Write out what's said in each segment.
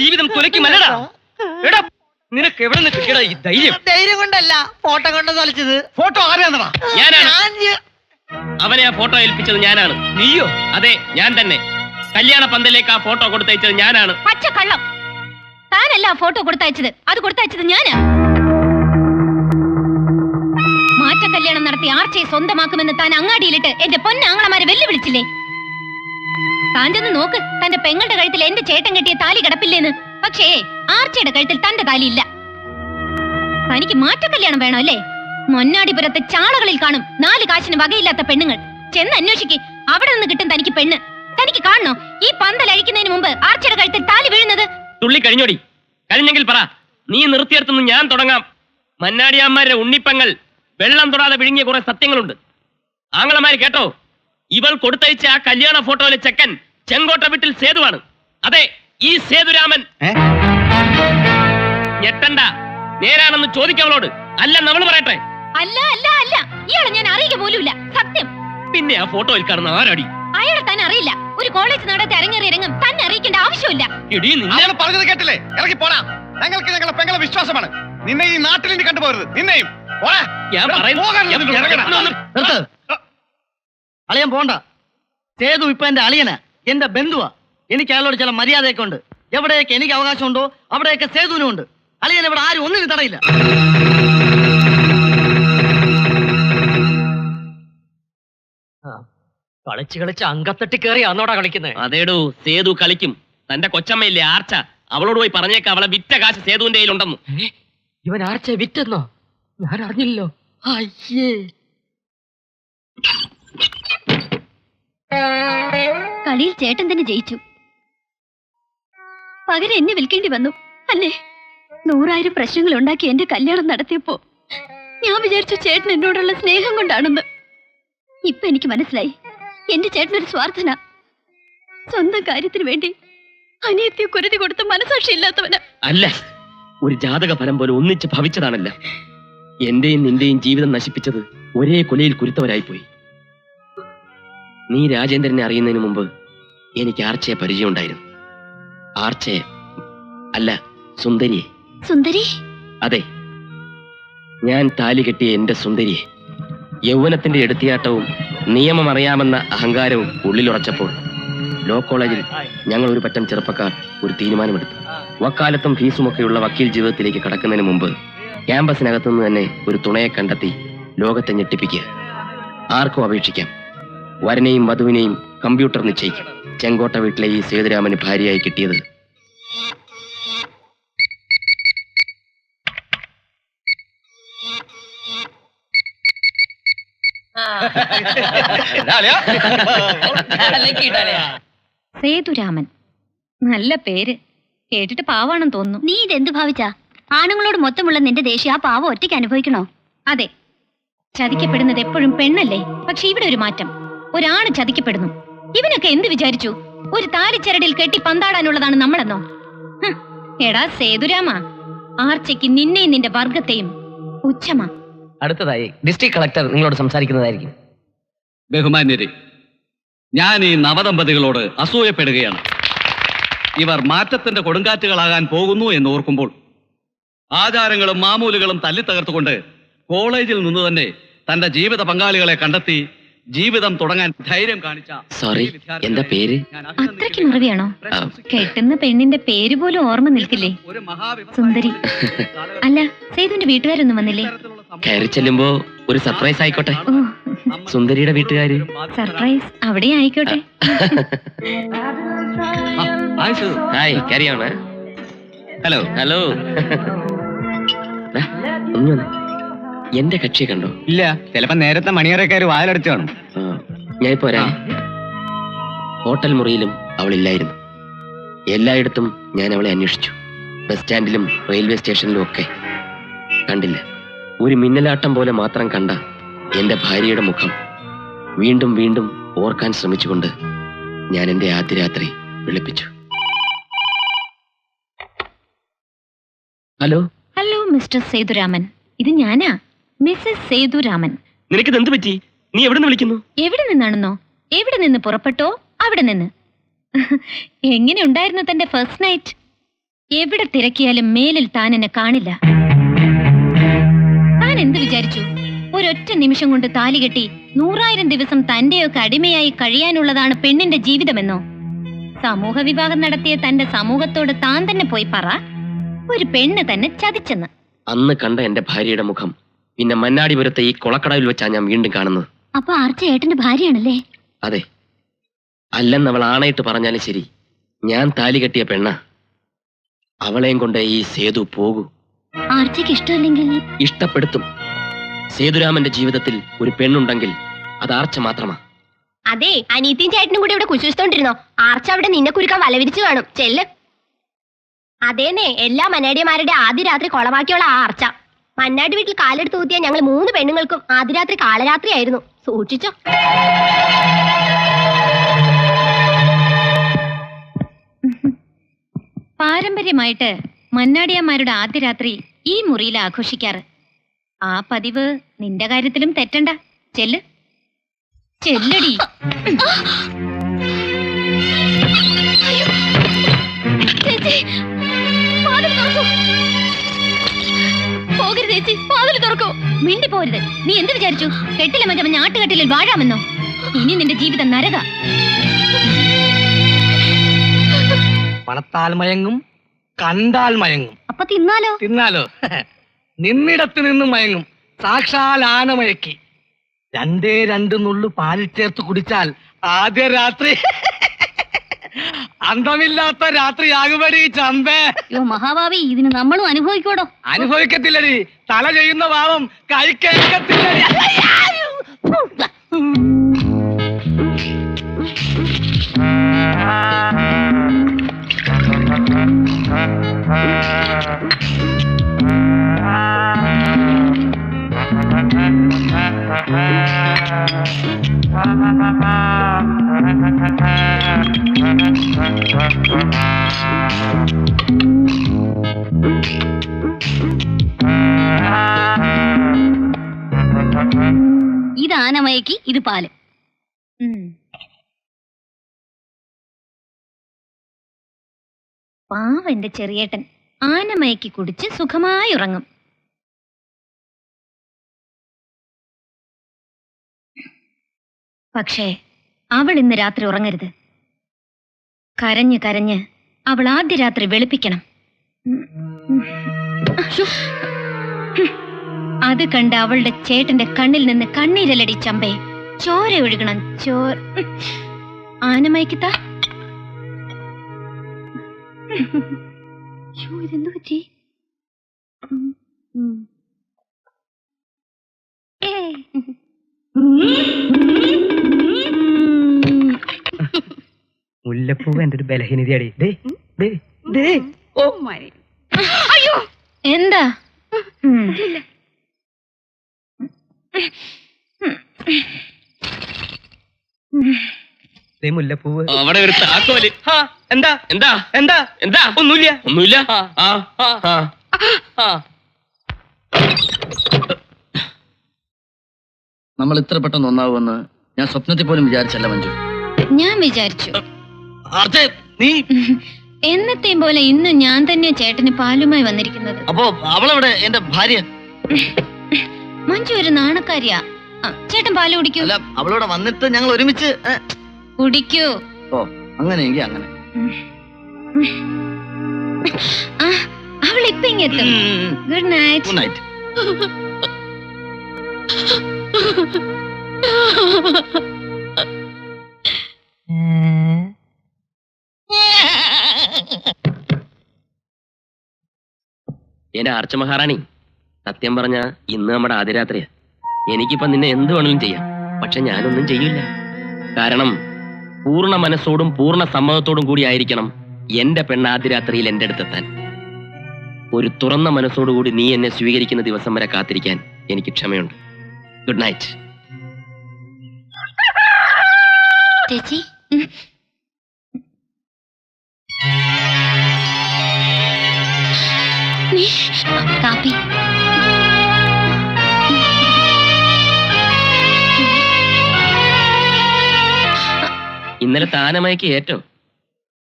ജീവിതം തുലയ്ക്കുമല്ലടാ എടാ നിനക്ക് എവിടെ നിന്ന് കിട്ടിയടാ ഈ ധൈര്യം? ധൈര്യം കൊണ്ടല്ല ഫോട്ടോ കൊണ്ട് തൊലച്ചത്. ഫോട്ടോ ആരെയാണെന്നാ ഞാനാണ്. ഞാൻ അവനെ ആ ഫോട്ടോ ഏൽപ്പിച്ചത് ഞാനാണ്. നീയോ? അതെ ഞാൻ തന്നെ. കല്യാണ പന്തലേക്ക് ആ ഫോട്ടോ കൊടുത്തയച്ചത് ഞാനാണ്. പച്ച കള്ളം താനല്ല ആ ഫോട്ടോ കൊടുത്തയച്ചത്. അത് കൊടുത്തയച്ചത് ഞാനാ. മാറ്റ കല്യാണം നടത്തി ആർച്ചയെ സ്വന്തമാക്കുമെന്ന് താൻ അങ്ങാടിയിലിട്ട് എന്റെ പൊന്നാങ്ങളമാരെ വെല്ലുവിളിച്ചില്ലേ? താൻ ചെന്ന് നോക്ക്. തന്റെ പെങ്ങളുടെ കഴുത്തിൽ എന്റെ ചേട്ടൻ കെട്ടിയ താലി കിടപ്പില്ലേന്ന്. പക്ഷേ ആർച്ചയുടെ കഴുത്തിൽ തന്റെ താലി ഇല്ല തനിക്ക് മാറ്റ കല്യാണം വേണോ അല്ലേ? മൊന്നാടിപുരത്തെ ചാളകളിൽ കാണും നാല് കാശിന് വകയില്ലാത്ത പെണ്ണുങ്ങൾ. ചെന്ന് അന്വേഷിക്ക്. അവിടെ നിന്ന് കിട്ടും തനിക്ക് പെണ്ണ്. തനിക്ക് കാണണോ? ഈ പന്തൽ അഴിക്കുന്നതിന് മുമ്പ് ആർച്ചയുടെ കഴുത്തിൽ താലി വീഴുന്നത്? തുള്ളി കഴിഞ്ഞോടി. കഴിഞ്ഞെങ്കിൽ പറ. നീ നിർത്തിയെടുത്തുനിന്ന് ഞാൻ തുടങ്ങാം. മന്നാടിയാന്മാരുടെ ഉണ്ണിപ്പങ്ങൾ വെള്ളം തൊടാതെ വിഴുങ്ങിയ കുറെ സത്യങ്ങളുണ്ട്. ആങ്ങളമാര് കേട്ടോ? ഇവൾ കൊടുത്തയച്ച ആ കല്യാണ ഫോട്ടോയിലെ ചെക്കൻ ചെങ്കോട്ട വീട്ടിൽ സേതുവാണ്. അതെ ഈ സേതുരാമൻ. ഞെട്ടണ്ട. നേരാണെന്ന് ചോദിക്കവളോട്. അല്ല നമ്മൾ പറയട്ടെ. അല്ല അല്ല അല്ല. ഇയാളെ ഞാൻ അറിയുക പോലുമില്ല. സത്യം. പിന്നെ ആ ഫോട്ടോയിൽ കാണുന്ന ആരാടി? അയാളെ താൻ അറിയില്ല. ഒരു കോളേജ് നടത്തി അരങ്ങേറി ഇറങ്ങും. തന്നെ അറിയിക്കേണ്ട ആവശ്യമില്ല. ഇടി നിന്നെ പറഞ്ഞത് കേട്ടില്ലേ? ഇറങ്ങി പോടാ. ഞങ്ങൾക്ക് ഞങ്ങളെ പെങ്ങളെ വിശ്വാസമാണ്. നിന്നെ ഈ നാട്ടിൽ നിന്ന് കണ്ടുപോകരുത്. നിന്നെയും. പോടാ. ഞാൻ പറയുന്നു അളിയൻ പോണ്ട. സേതു ഇപ്പൊ എന്റെ അളിയനെ. എന്റെ ബന്ധുവാ. എനിക്ക് അയാളോട് ചില മര്യാദയൊക്കെ ഉണ്ട്. എവിടെയൊക്കെ എനിക്ക് അവകാശമുണ്ടോ അവിടെയൊക്കെ സേതുവിനും ഉണ്ട്. അളിയൻ ഇവിടെ ആരും ഒന്നിനും തടയില്ല. കളിച്ച് കളിച്ച് അങ്കത്തട്ടി കയറി അന്നോടാ കളിക്കുന്നത് അതേടോ സേതു കളിക്കും. തന്റെ കൊച്ചമ്മയില്ലേ ആർച്ച? അവളോട് പോയി പറഞ്ഞേക്ക അവളെ വിറ്റ കാശ് സേതുവിന്റെ കയ്യിലുണ്ടെന്ന്. ഇവൻ ആർച്ച വിറ്റെന്നോ? ഞാൻ അറിഞ്ഞില്ലല്ലോ. അയ്യേ. കളിയിൽ ചേട്ടൻ തന്നെ ജയിച്ചു. പകരം എന്നെ വിൽക്കേണ്ടി വന്നു. അല്ലേ? നൂറായിരം പ്രശ്നങ്ങൾ ഉണ്ടാക്കി എന്റെ കല്യാണം നടത്തിയപ്പോ ഞാൻ വിചാരിച്ചു ചേട്ടൻ എന്നോടുള്ള സ്നേഹം കൊണ്ടാണെന്ന്. ഇപ്പൊ എനിക്ക് മനസ്സിലായി. എന്റെ ചേട്ടനൊരു സ്വാർത്ഥന. സ്വന്തം കാര്യത്തിന് വേണ്ടി അനിയത്തിയെ കുരുതി കൊടുത്ത് മനസാക്ഷി ഇല്ലാത്തവന്. അല്ല ഒരു ജാതക ഫലം പോലെ ഒന്നിച്ച് ഭവിച്ചതാണല്ല. എന്റെയും നിന്റെയും ജീവിതം നശിപ്പിച്ചത് ഒരേ കൊലയിൽ കുരുത്തവരായിപ്പോയി. നീ രാജേന്ദ്രനെ അറിയുന്നതിന് മുമ്പ് എനിക്ക് ആർച്ചയെ പരിചയമുണ്ടായിരുന്നു. ആർച്ചയെ അല്ല സുന്ദരിയെ. സുന്ദരി? അതെ. ഞാൻ താലി കെട്ടിയ എന്റെ സുന്ദരിയെ. യൗവനത്തിന്റെ എടുത്തിയാട്ടവും നിയമം അറിയാമെന്ന അഹങ്കാരവും ഉള്ളിലുറച്ചപ്പോൾ ലോ കോളേജിൽ ഞങ്ങൾ ഒരു പറ്റം ചെറുപ്പക്കാർ ഒരു തീരുമാനമെടുത്തു. വക്കാലത്തും ഫീസുമൊക്കെയുള്ള വക്കീൽ ജീവിതത്തിലേക്ക് കടക്കുന്നതിന് മുമ്പ് ക്യാമ്പസിനകത്തുനിന്ന് തന്നെ ഒരു തുണയെ കണ്ടെത്തി ലോകത്തെ ഞെട്ടിപ്പിക്കുക. ആർക്കും അപേക്ഷിക്കാം. വരനെയും വധുവിനെയും കമ്പ്യൂട്ടർ നിശ്ചയിക്കും. ചെങ്കോട്ട വീട്ടിലെ ഈ സേതുരാമന് ഭാര്യയായി കിട്ടിയത്. സേതുരാമൻ. നല്ല പേര്. കേട്ടിട്ട് പാവാണെന്ന് തോന്നുന്നു. നീ ഇതെന്ത് ഭാവിച്ചാ? ആണുങ്ങളോട് മൊത്തമുള്ള നിന്റെ ദേഷ്യം ആ പാവം ഒറ്റയ്ക്ക് അനുഭവിക്കണോ? അതെ. ചതിക്കപ്പെടുന്നത് എപ്പോഴും പെണ്ണല്ലേ? പക്ഷെ ഇവിടെ ഒരു മാറ്റം. ഒരാണ് ചതിക്കപ്പെടുന്നു. ഇവനൊക്കെ എന്ത് വിചാരിച്ചു? ഒരു താലിച്ചരടിൽ കെട്ടി പന്താടാനുള്ളതാണ് നമ്മളെന്നോ? എടാ സേതുരാമ ആർച്ചയ്ക്ക് നിന്നെയും നിന്റെ വർഗത്തെയും ഉച്ചമ അടുത്തതായി ഡിസ്ട്രിക്ട് കളക്ടർ നിങ്ങളോട് സംസാരിക്കുന്നതായിരിക്കും. ബഹുമാന്യരെ ഞാൻ ഈ നവദമ്പതികളോട് അസൂയപ്പെടുകയാണ്. ഇവർ മാറ്റത്തിന്റെ കൊടുങ്കാറ്റുകളാകാൻ പോകുന്നു എന്ന് ഓർക്കുമ്പോൾ ആചാരങ്ങളും മാമൂലുകളും തല്ലിത്തകർത്തുകൊണ്ട് കോളേജിൽ നിന്ന് തന്നെ തന്റെ ജീവിത പങ്കാളികളെ കണ്ടെത്തി ജീവിതം തുടങ്ങാൻ ധൈര്യം കാണിച്ച സോറി എന്താ പേര്? അത്രയ്ക്ക്. മുറിവിയാണോ കെട്ടുന്ന പെണ്ണിന്റെ പേര് പോലും ഓർമ്മ നിൽക്കില്ലേ? സുന്ദരി. അല്ല സേതുവിന്റെ വീട്ടുകാരൊന്നും വന്നില്ലേ? കയറി ചെല്ലുമ്പോ ഒരു സർപ്രൈസ് ആയിക്കോട്ടെ. സുന്ദരിയുടെ വീട്ടുകാര്. സർപ്രൈസ് അവിടെ ആയിക്കോട്ടെ. ഹായ് കാരിയാണ് ഹലോ ഹലോ എന്റെ കക്ഷിയെ കണ്ടോ? ഇല്ല ചിലപ്പോ നേരത്തെ മണിയറക്കാര് വാതിലടച്ചു കാണും. ഞാൻ പോരാ ഹോട്ടൽ മുറിയിലും അവളില്ലായിരുന്നു എല്ലായിടത്തും ഞാൻ അവളെ അന്വേഷിച്ചു. ബസ് സ്റ്റാൻഡിലും റെയിൽവേ സ്റ്റേഷനിലും ഒക്കെ. കണ്ടില്ല. ഒരു മിന്നലാട്ടം പോലെ മാത്രം കണ്ട എന്റെ ഭാര്യയുടെ മുഖം. വീണ്ടും വീണ്ടും ഓർക്കാൻ ശ്രമിച്ചുകൊണ്ട് ഞാൻ എന്റെ ആദ്യ രാത്രി വിളിപ്പിച്ചു. ഹലോ? Hello mister Sethuraman. ഇത് ഞാനാ? മിസ്സസ് സേതുരാമൻ. നിനക്ക് എന്ത് പറ്റി? നീ എവിടെ നിന്ന് വിളിക്കുന്നു? എവിടെ നിന്നാണെന്നോ? എവിടെ നിന്ന് പുറപ്പെട്ടോ? അവിടെ നിന്ന്. എങ്ങനെ ഉണ്ടായിരുന്നു തന്റെ ഫസ്റ്റ് നൈറ്റ് എവിടെ തിരക്കിയാലും മേലിൽ താൻ എന്നെ കാണില്ല. താൻ എന്ത് വിചാരിച്ചു? ഒരൊറ്റ നിമിഷം കൊണ്ട് താലി കെട്ടി നൂറായിരം ദിവസം തന്റെയൊക്കെ അടിമയായി കഴിയാനുള്ളതാണ് പെണ്ണിന്റെ ജീവിതമെന്നോ? സമൂഹ വിവാഹം നടത്തിയ തന്റെ സമൂഹത്തോട് താൻ തന്നെ പോയി പറ. ഒരു പെണ്ണ് തന്നെ ചതിച്ചെന്ന്. അന്ന് കണ്ട എന്റെ ഭാര്യയുടെ മുഖം പിന്നെ മന്നാടിപുരത്തെ ഈ കൊളക്കടവിൽ വെച്ചാണ് ഞാൻ വീണ്ടും കാണുന്നത്. അപ്പൊ ആർച്ച ഏട്ടന്റെ ഭാര്യയാണല്ലേ? അതെ. അല്ലെന്ന് അവൾ ആണയിട്ട് പറഞ്ഞാലും ശരി. ഞാൻ താലി കെട്ടിയ പെണ്ണ. അവളെയും കൊണ്ട് ഈ സേതു പോകൂ. ആർച്ചയ്ക്ക് ഇഷ്ടമല്ലെങ്കിൽ? ഇഷ്ടപ്പെടുത്തും. സേതുരാമന്റെ ജീവിതത്തിൽ ഒരു പെണ്ണുണ്ടെങ്കിൽ അത് ആർച്ച മാത്രമാ. അതെ അനീത്തിയും ചേട്ടനും കൂടി ഇവിടെ കുശിച്ചോണ്ടിരുന്നോ? ആർച്ച അവിടെ നിന്നെ കുരുക്കാൻ വലവിരിച്ചു കാണും. ചെല്ല്. അതേന്നെ എല്ലാ മനേടിയമാരുടെ ആദ്യ രാത്രി കൊളവാക്കിയുള്ള ആ ആർച്ച. മന്നാടി വീട്ടിൽ കാലെടുത്ത് ഊത്തിയ ഞങ്ങൾ മൂന്ന് പെണ്ണുങ്ങൾക്കും ആദ്യ രാത്രി കാലരാത്രിയായിരുന്നു സൂക്ഷിച്ചോ? പാരമ്പര്യമായിട്ട് മന്നാടിയന്മാരുടെ ആദ്യ രാത്രി ഈ മുറിയിൽ ആഘോഷിക്കാറ്. ആ പതിവ് നിന്റെ കാര്യത്തിലും തെറ്റണ്ട. ചെല്ല്. ചെല്ലടി. പോകരുത് ചേച്ചി. വാതിൽ തുറക്കൂ. മിണ്ടി പോരുത് നീ എന്ത് വിചാരിച്ചു? കെട്ടിലെ മറ്റേ ഞാട്ടുകെട്ടിലിൽ വാഴാമെന്നോ? ഇനി നിന്റെ ജീവിതം നരക. പണത്താൽ മയങ്ങും കണ്ടാൽ മയങ്ങും. അപ്പൊ തിന്നാലോ? തിന്നാലോ. നിന്നിടത്ത് നിന്നും മയങ്ങും. സാക്ഷാൽ ആന മയക്കി. രണ്ടേ രണ്ട് നുള്ളു പാലിൽ ചേർത്ത് കുടിച്ചാൽ ആദ്യ രാത്രി. അന്തമില്ലാത്ത രാത്രിയാകുമടി ചമ്പേ. യോ മഹാഭാവി ഇതിന് നമ്മളും അനുഭവിക്കോടോ അനുഭവിക്കത്തില്ലടി. തല ചെയ്യുന്ന പാവം കൈ കേൾക്കത്തില്ലടി ഇത് ആനമയക്ക് ഇത് പാൽ. പാവന്റെ ചെറിയേട്ടൻ. ആനമയക്കി കുടിച്ച് സുഖമായി ഉറങ്ങും. പക്ഷേ അവൾ ഇന്ന് രാത്രി ഉറങ്ങരുത്. കരഞ്ഞ് കരഞ്ഞ് അവൾ ആദ്യ രാത്രി വെളുപ്പിക്കണം. അത് കണ്ട് അവളുടെ ചേട്ടന്റെ കണ്ണിൽ നിന്ന് കണ്ണീരലടി ചമ്പേ. ചോര ഒഴുകണം ചോർ ആനമയക്കിത്ത. ഇതെന്തു പറ്റി? മുല്ലപ്പൂവ് എന്റെ ഒരു ബലഹീനതയാടി. ദേ ദേ ദേ. ഓ. എന്താ? ഉം. ദേ മുല്ലപ്പൂവ്. അവിടെ ഒരു താക്കോൽ. എന്താ? എന്താ? എന്താ? എന്താ? ഒന്നുമില്ല. ഒന്നുമില്ല? നമ്മൾ ഇത്ര പെട്ടെന്ന് ഒന്നാവുമെന്ന് ഞാൻ സ്വപ്നത്തിൽ പോലും വിചാരിച്ചല്ല മഞ്ജു. ഞാൻ വിചാരിച്ചു. നീ എന്നത്തെയും പോലെ ഇന്ന് ഞാൻ തന്നെ ചേട്ടന് പാലുമായി വന്നിരിക്കുന്നത്. അപ്പോ അവളവിടെ എന്റെ ഭാര്യ? മഞ്ജു ഒരു നാണക്കാരിയാ. ചേട്ടൻ പാൽ കുടിക്കൂ. അല്ല അവളോടെ വന്നിട്ട് ഞങ്ങൾ ഒരുമിച്ച് കുടിക്കൂ. ഓ അങ്ങനെയെങ്കിൽ അങ്ങനെ. ആ അവൾ ഇപ്പൊ ഇങ്ങെത്തും. ഗുഡ് നൈറ്റ് ഗുഡ് നൈറ്റ് എന്റെ ആർച്ച മഹാറാണി സത്യം പറഞ്ഞ ഇന്ന് നമ്മുടെ ആദ്യരാത്രിയാ. എനിക്കിപ്പം നിന്നെ എന്ത് വേണമെങ്കിലും ചെയ്യാം പക്ഷെ ഞാനൊന്നും ചെയ്യില്ല. കാരണം പൂർണ മനസ്സോടും പൂർണ സമ്മതത്തോടും കൂടി ആയിരിക്കണം എന്റെ പെണ്ണ് ആദ്യരാത്രിയിൽ എന്റെ അടുത്തെത്താൻ. ഒരു തുറന്ന മനസ്സോടുകൂടി നീ എന്നെ സ്വീകരിക്കുന്ന ദിവസം വരെ കാത്തിരിക്കാൻ എനിക്ക് ക്ഷമയുണ്ട്. Good night. ചേച്ചി കാപ്പി ഇന്നലെ താനമയക്ക് ഏറ്റോ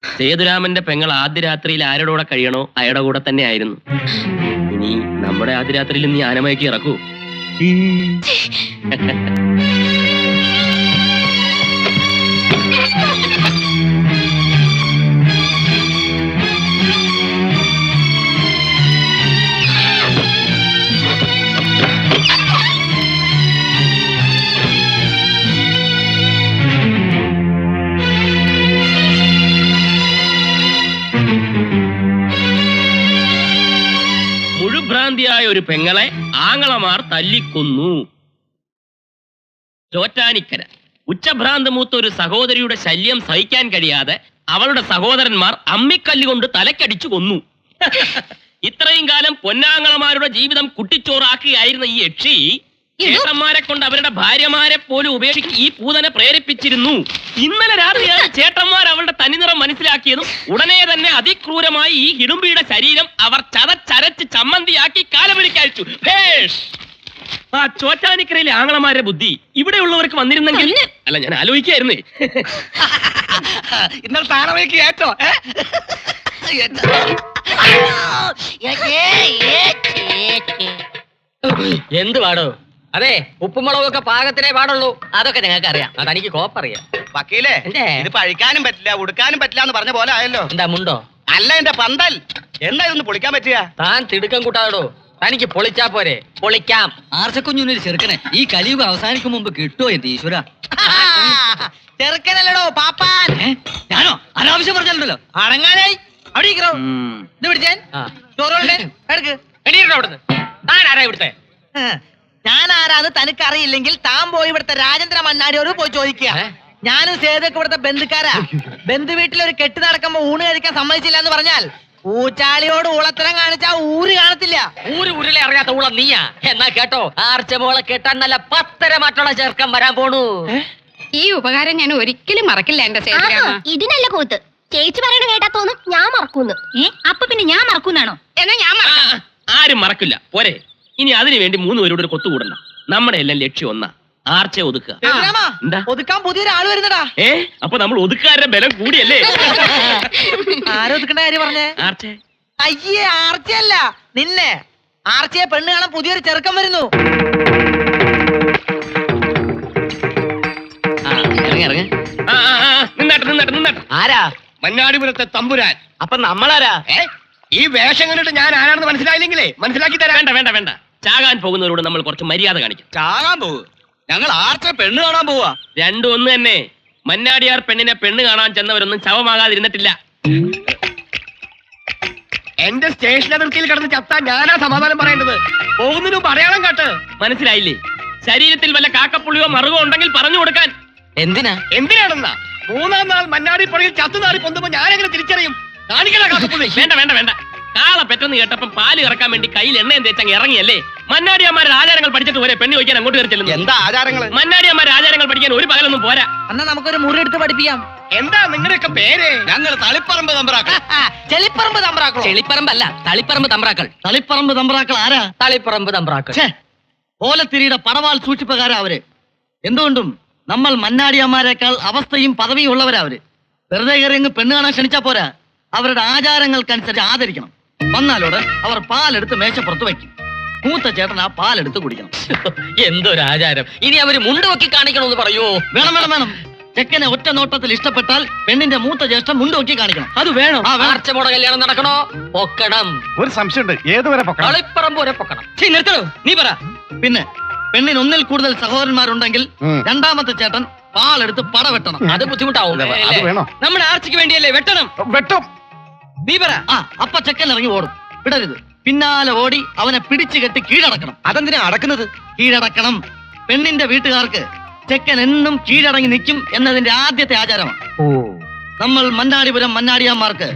സേതുരാമന്റെ പെങ്ങൾ ആദ്യ രാത്രിയിൽ ആരുടെ കൂടെ കഴിയണോ അയാളുടെ കൂടെ തന്നെ ആയിരുന്നു. ഇനി നമ്മുടെ ആദ്യ രാത്രിയിൽ നീ ആനമയക്ക് ഇറക്കൂ. ഒരു പെങ്ങളെ ആങ്ങളമാർ തല്ലിക്കൊന്നു. ചോറ്റാനിക്കര. ഉച്ചഭ്രാന്ത് മൂത്ത ഒരു സഹോദരിയുടെ ശല്യം സഹിക്കാൻ കഴിയാതെ അവളുടെ സഹോദരന്മാർ അമ്മിക്കല്ലുകൊണ്ട് തലക്കടിച്ചു കൊന്നു. ഇത്രയും കാലം പൊന്നാങ്ങളമാരുടെ ജീവിതം കുട്ടിച്ചോറാക്കുകയായിരുന്ന ഈ യക്ഷി ചേട്ടന്മാരെ കൊണ്ട് അവരുടെ ഭാര്യമാരെ പോലും ഉപേക്ഷിച്ച് ഈ പൂതനെ പ്രേരിപ്പിച്ചിരുന്നു. ഇന്നലെ രാത്രിയാണ് ചേട്ടന്മാർ അവളുടെ തനിനിറം മനസ്സിലാക്കിയതും ഉടനെ തന്നെ അതിക്രൂരമായി ഈ ഹിടുമ്പിയുടെ ശരീരം അവർ ചതച്ചരച്ച് ചമ്മന്തിയാക്കി കാലപിടിക്കയച്ചു ആ ചോറ്റാനിക്കരയിലെ ആങ്ങളമാരുടെ ബുദ്ധി ഇവിടെയുള്ളവർക്ക് വന്നിരുന്നെങ്കിൽ അല്ല ഞാൻ ആലോചിക്കായിരുന്നേ ഇന്നലെ താനമേക്ക് ഏറ്റോ? എന്ത് പാടോ അതെ ഉപ്പുമുളകൊക്കെ പാകത്തിനേ പാടുള്ളൂ. അതൊക്കെ ഞങ്ങൾക്ക് അറിയാം അതെനിക്ക് കോപ്പറിയാം. വക്കീലേ എന്തേ? ഇത് പഴിക്കാനും പറ്റില്ല ഉടുക്കാനും പറ്റില്ല എന്ന് പറഞ്ഞ പോലെ ആയല്ലോ. എന്താ മുണ്ടോ? അല്ല എന്റെ പന്തൽ. എന്താ ഇതൊന്ന് പൊളിക്കാൻ പറ്റുക താൻ തിടുക്കം കൂട്ടാടോ തനിക്ക് പൊളിച്ചാ പോരെ. പൊളിക്കാം. ആർച്ചക്കുഞ്ഞൊരു ചെറുക്കനെ ഈ കലിയുഗം അവസാനിക്കും മുമ്പ് കിട്ടുമോ എന്റെ ഈശ്വര? ചെറുക്കനല്ലടോ പാപ്പാൻ. ഞാനോ? അനാവശ്യം പറഞ്ഞല്ലോ അടങ്ങാനായി. അവിടെ ഇരിക്കണോ? ഇത് പിടിച്ചാൻ ചോറുണ്ട് എടുക്ക്. അവിടുന്ന്? താൻ ആരാ ഇവിടുത്തെ? ഞാൻ ആരാന്ന് തനിക്ക് അറിയില്ലെങ്കിൽ താൻ പോയി ഇവിടുത്തെ രാജേന്ദ്ര മണ്ണാടിയോട് പോയി ചോദിക്കുക? ഞാനും സേതൊക്കെ ഇവിടുത്തെ ബന്ധുക്കാരാ. ബന്ധു വീട്ടിൽ ഒരു കെട്ട് നടക്കുമ്പോ ഊണ് കഴിക്കാൻ സമ്മതിച്ചില്ല എന്ന് പറഞ്ഞാൽ ഊച്ചാളിയോട് ഊളത്തരം കാണിച്ചാ ഊര് കാണത്തില്ല. ഊര് ഉരുളെ അറിയാത്ത ഊള നീയാ. എന്നാ കേട്ടോ ആർച്ചമോളെ കെട്ടാൻ നല്ല പത്തര മറ്റുള്ള ചെറുക്കം വരാൻ പോണു. ഈ ഉപകാരം ഞാൻ ഒരിക്കലും മറക്കില്ല എന്റെ സേതുരാമ ഇതിനല്ല കൂത്ത് ചേച്ചി പറയണ കേട്ടാ തോന്നും ഞാൻ മറക്കൂന്ന്. അപ്പൊ പിന്നെ ഞാൻ മറക്കൂന്നാണോ? എന്നാ ഞാൻ മറക്കാം. ആരും മറക്കില്ല. പോരെ. ഇനി അതിനു വേണ്ടി മൂന്ന് പേരോട് ഒരു കൊത്തുകൂടണ്ട നമ്മുടെ എല്ലാം ലക്ഷ്യം ഒന്നാ. ആർച്ച ഒതുക്കുക. എന്താ? ഒതുക്കാൻ വരുന്നടാ. ഏ അപ്പൊ നമ്മൾ ഒതുക്കാരുടെ ബലം കൂടിയല്ലേ? ആരൊതുക്കണ്ട ഒതുക്കേണ്ട കാര്യം പറഞ്ഞേ? ആർച്ചെ? അയ്യേ ആർച്ചയല്ല. നിന്നെ. ആർച്ചയെ പെണ്ണ് കാണാൻ പുതിയൊരു ചെറുക്കം വരുന്നു. ആരാ? മഞ്ഞാടിപുരത്തെ തമ്പുരാൻ. അപ്പൊ നമ്മളാരാ? ഈ വേഷം കണ്ടിട്ട് ഞാൻ ആരാണെന്ന് മനസ്സിലായില്ലെങ്കിലേ? മനസ്സിലാക്കി തരാം. വേണ്ട വേണ്ട വേണ്ട. ചാകാൻ പോകുന്നവരോട് നമ്മൾ കുറച്ച് മര്യാദ കാണിക്കും. ചാകാൻ പോവുക ഞങ്ങൾ ആർച്ച പെണ്ണ് കാണാൻ പോവാ. രണ്ടും ഒന്ന് തന്നെ. മന്നാടിയാർ പെണ്ണിനെ പെണ്ണ് കാണാൻ ചെന്നവരൊന്നും ശവമാകാതിരുന്നിട്ടില്ല. എന്റെ സ്റ്റേഷൻ അതിർത്തിയിൽ കിടന്ന് ചത്താൻ ഞാനാ സമാധാനം പറയേണ്ടത്. പോകുന്നതിനും പറയണം കേട്ട്. മനസ്സിലായില്ലേ? ശരീരത്തിൽ വല്ല കാക്കപ്പുള്ളിയോ മറുകോ ഉണ്ടെങ്കിൽ പറഞ്ഞു കൊടുക്കാൻ. എന്തിനാ? എന്തിനാണെന്നാ? മൂന്നാം നാൾ മന്നാടി പുറകിൽ ചത്തുനാറി പൊന്തുമ്പോ ഞാനെങ്ങനെ തിരിച്ചറിയും? കാണിക്കണ കാക്കപ്പുള്ളി. വേണ്ട വേണ്ട വേണ്ട. കാള പെറ്റെന്ന് കേട്ടപ്പം പാൽ ഇറക്കാൻ വേണ്ടി കയ്യിൽ എണ്ണയും തേച്ചങ്ങ് ഇറങ്ങിയല്ലേ? മന്നാടിയന്മാരുടെ ആചാരങ്ങൾ പഠിച്ചിട്ട് പോരെ പെണ്ണ് ചോദിക്കാൻ അങ്ങോട്ട് കയറി ചെല്ലുന്നു എന്താ ആചാരങ്ങൾ മന്നാടിയന്മാരുടെ ആചാരങ്ങൾ പഠിക്കാൻ ഒരു പകലൊന്നും പോരാ. എന്നാ നമുക്കൊരു മുറി എടുത്ത് പഠിപ്പിക്കാം. എന്താ നിങ്ങളുടെയൊക്കെ പേര്? ഞങ്ങൾ തളിപ്പറമ്പ് തമ്പ്രാക്കൾ. ചെളിപ്പറമ്പ് തമ്പ്രാക്കൾ ചെളിപ്പറമ്പല്ല തളിപ്പറമ്പ് തമ്പ്രാക്കൾ. തളിപ്പറമ്പ് തമ്പ്രാക്കൾ ആരാ? തളിപ്പറമ്പ് തമ്പ്രാക്കൾ. ഓലത്തിരിയുടെ പടവാൾ സൂക്ഷിപ്പുകാരാ അവർ. എന്തുകൊണ്ടും നമ്മൾ മന്നാടിയന്മാരെക്കാൾ അവസ്ഥയും പദവിയും ഉള്ളവരാ അവർ. വെറുതെ കയറി അങ്ങ് പെണ്ണ് കാണാൻ ക്ഷണിച്ചാ പോരാ. അവരുടെ ആചാരങ്ങൾക്കനുസരിച്ച് ആദരിക്കണം. വന്നാലോട് അവർ പാലെടുത്ത് മേശപ്പുറത്ത് വയ്ക്കും. മൂത്ത ചേട്ടൻ ആ പാലെടുത്ത് കുടിക്കണം. എന്തൊരു ആചാരം ഇനി അവർ മുണ്ട് വെക്കി കാണിക്കണമെന്ന് പറയൂ? വേണം വേണം വേണം. ചെക്കനെ ഒറ്റ നോട്ടത്തിൽ ഇഷ്ടപ്പെട്ടാൽ പെണ്ണിന്റെ മൂത്ത ജ്യേഷ്ഠം മുണ്ട് നോക്കി കാണിക്കണം. അത് വേണം. ആർച്ചമോടെ കല്യാണം നടക്കണോ? പൊക്കണം. ഒരു സംശയമുണ്ട്. ഏതുവരെ പൊക്കണം? തളിപ്പറമ്പ് വരെ പൊക്കണം. നിർത്തണോ. നീ പറ. പിന്നെ പെണ്ണിന് ഒന്നിൽ കൂടുതൽ സഹോദരന്മാരുണ്ടെങ്കിൽ രണ്ടാമത്തെ ചേട്ടൻ പാലെടുത്ത് പട വെട്ടണം അത് ബുദ്ധിമുട്ടാവും. അത് വേണോ? നമ്മുടെ ആർച്ചയ്ക്ക് വേണ്ടിയല്ലേ വെട്ടണം? വെട്ടും. നീ പറ ആ അപ്പ ചെക്കൻ ഇറങ്ങി ഓടും. വിടരുത് പിന്നാലെ ഓടി അവനെ പിടിച്ചു കെട്ടി കീഴടക്കണം. അതെന്തിനാ അടക്കുന്നത്? കീഴടക്കണം. പെണ്ണിന്റെ വീട്ടുകാർക്ക് ചെക്കൻ എന്നും കീഴടങ്ങി നിൽക്കും എന്നതിന്റെ ആദ്യത്തെ ആചാരമാണ്. ഓ. നമ്മൾ മന്നാടിപുരം മന്നാടിയാന്മാർക്ക്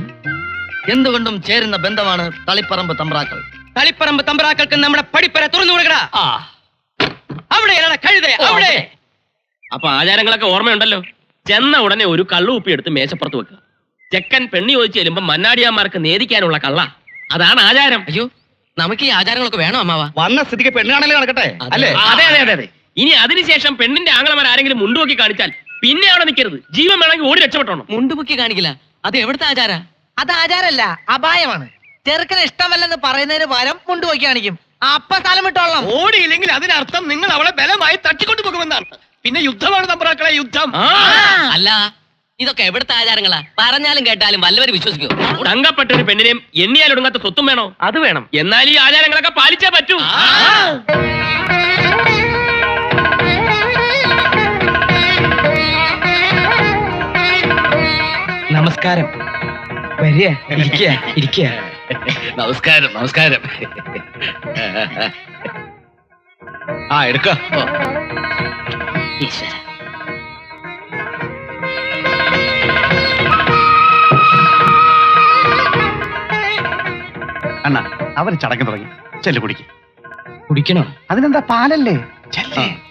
എന്തുകൊണ്ടും ചേരുന്ന ബന്ധമാണ് തളിപ്പറമ്പ് തമ്പ്രാക്കൾ. തളിപ്പറമ്പ് തമ്പ്രാക്കൾക്ക് നമ്മുടെ പടിപ്പര തുറന്നു കൊടുക്കടാ. അവിടെ കഴുതേ അവിടെ. അപ്പൊ ആചാരങ്ങളൊക്കെ ഓർമ്മയുണ്ടല്ലോ. ചെന്ന ഉടനെ ഒരു കള്ളുപ്പി എടുത്ത് മേശപ്പുറത്ത് വെക്കുക. ചെക്കൻ പെണ്ണി ചോദിച്ചു ചെല്ലുമ്പോ മന്നാടിയാമാർക്ക് നേദിക്കാനുള്ള കള്ള. അതാണ് ആചാരം. അയ്യോ നമുക്ക് ഈ ആചാരങ്ങളൊക്കെ വേണോ അമ്മാവ? വന്ന സ്ഥിതിക്ക് പെണ്ണ് കാണൽ നടക്കട്ടെ? അല്ലേ? അതെ അതെ അതെ അതെ. ഇനി അതിനുശേഷം പെണ്ണിന്റെ ആംഗളമാർ ആരെങ്കിലും മുണ്ടുപൊക്കി കാണിച്ചാൽ പിന്നെ അവിടെ നിൽക്കരുത്. ജീവൻ വേണമെങ്കിൽ ഓടി രക്ഷപ്പെട്ടോണം. മുണ്ടുപൊക്കി കാണിക്കില്ല. അത് എവിടുത്തെ ആചാര? അത് ആചാരല്ല അപായമാണ്. ചെറുക്കന് ഇഷ്ടമല്ലെന്ന് പറയുന്നതിന് പകരം മുണ്ടുപൊക്കി കാണിക്കും. അപ്പ സ്ഥലം വിട്ടോളാം ഓടിയില്ലെങ്കിൽ അതിനർത്ഥം നിങ്ങൾ അവളെ ബലമായി തട്ടിക്കൊണ്ടു പോകുമെന്നാണ് പിന്നെ യുദ്ധമാണ് തമ്പ്രാക്കളെ യുദ്ധം. അല്ല ഇതൊക്കെ എവിടുത്തെ ആചാരങ്ങളാ? പറഞ്ഞാലും കേട്ടാലും വല്ലവരും വിശ്വസിക്കും. തങ്കപ്പെട്ട ഒരു പെണ്ണിനെയും എണ്ണിയാൽ ഒടുങ്ങാത്ത സ്വത്തും വേണോ? അത് വേണം. എന്നാൽ ഈ ആചാരങ്ങളൊക്കെ പാലിച്ചേ പറ്റൂ. നമസ്കാരം. വരിക ഇരിക്കുക ഇരിക്കുക. നമസ്കാരം നമസ്കാരം. ആ എടുക്ക. ഈശ്വര. അണ്ണ അവർ ചടങ്ങ് തുടങ്ങി. ചെല്ലു കുടിക്ക്. കുടിക്കണോ? അതിനെന്താ പാലല്ലേ? ചെല്ലേ.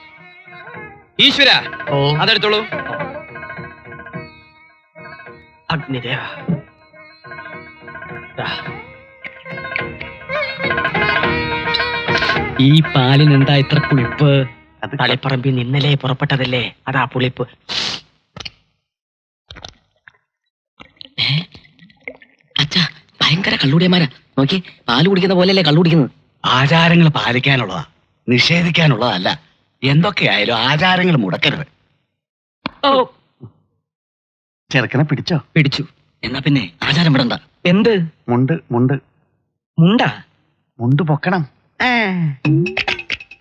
ഈശ്വര ഓ. അതെടുത്തോളൂ. അഗ്നിദേവ. ദാ. ഈ പാലിന് എന്താ ഇത്ര പുളിപ്പ്? അത് തളിപ്പറമ്പിൽ ഇന്നലെ പുറപ്പെട്ടതല്ലേ? അതാ പുളിപ്പ്. അച്ഛാ ഭയങ്കര കള്ളുടിയന്മാരാ. നോക്കി പാൽ കുടിക്കുന്ന പോലെയല്ലേ കള്ളു കുടിക്കുന്നത്? ആചാരങ്ങൾ പാലിക്കാനുള്ളതാ നിഷേധിക്കാനുള്ളതല്ല. എന്തൊക്കെയായാലും ആചാരങ്ങൾ മുടക്കരുത്. ഓ. ചെറുക്കനെ പിടിച്ചോ? പിടിച്ചു. എന്നാ പിന്നെ ആചാരം വിടണ്ട. എന്ത്? മുണ്ട് മുണ്ട്. മുണ്ടാ? മുണ്ട് പൊക്കണം.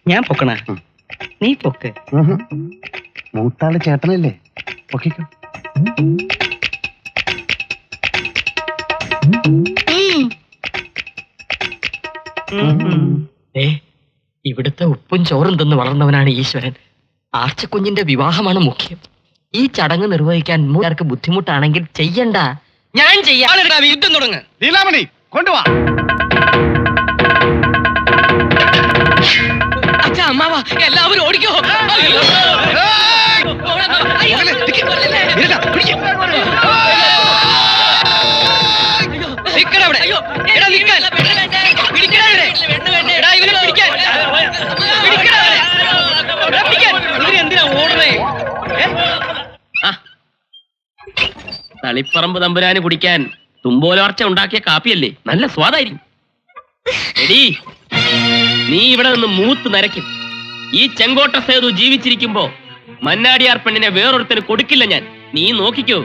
ഞാൻ പൊക്കണ? നീ പൊക്ക്. മൂത്താൾ ചേട്ടനല്ലേ? പൊക്കിക്കോ. ഏ ഇവിടുത്തെ ഉപ്പും ചോറും തിന്ന് വളർന്നവനാണ് ഈശ്വരൻ. ആർച്ചക്കുഞ്ഞിന്റെ വിവാഹമാണ് മുഖ്യം. ഈ ചടങ്ങ് നിർവഹിക്കാൻ മൂന്നാർക്ക് ബുദ്ധിമുട്ടാണെങ്കിൽ ചെയ്യണ്ട. ഞാൻ ചെയ്യാം. യുദ്ധം തുടങ്ങ്. നീലാമണി കൊണ്ടുവാ. അച്ഛാ അമ്മാവാ എല്ലാവരും ഓടിക്കോ. തളിപ്പറമ്പ് തമ്പുരാന് കുടിക്കാൻ തുമ്പോലോർച്ച ഉണ്ടാക്കിയ കാപ്പിയല്ലേ? നല്ല സ്വാദായിരിക്കും. നീ ഇവിടെ നിന്ന് മൂത്ത് നരയ്ക്കും. ഈ ചെങ്കോട്ട സേതു ജീവിച്ചിരിക്കുമ്പോ മന്നാടിയാർ പെണ്ണിനെ വേറൊരുത്തന് കൊടുക്കില്ല ഞാൻ. നീ നോക്കിക്കോ.